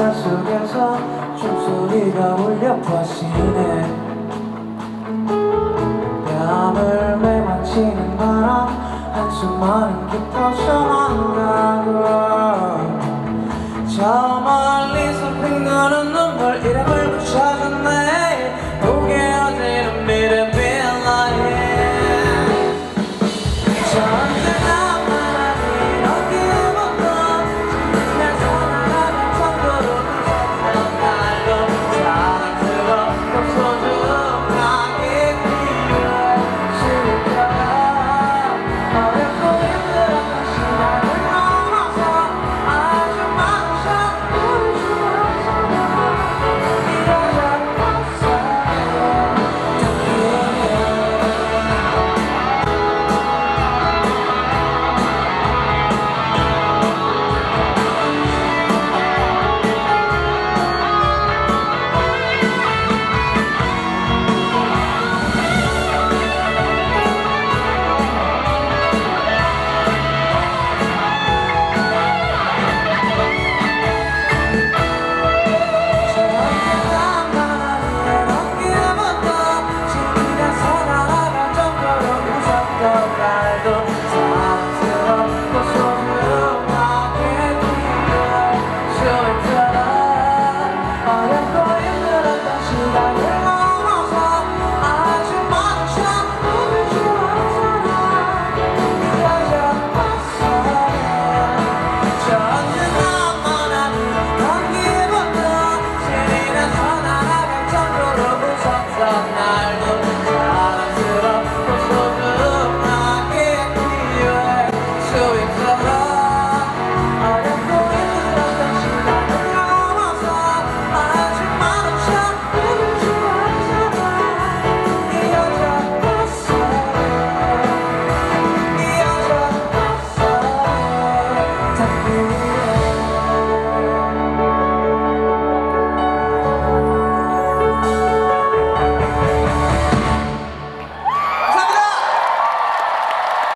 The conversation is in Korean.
햇살 속에서 춤소리가 울려 퍼지네. 뺨을 매맞히는 바람 한숨만은 깊어져 만나고. 저 멀리서 빛나는 눈물 이름을 붙여줬네.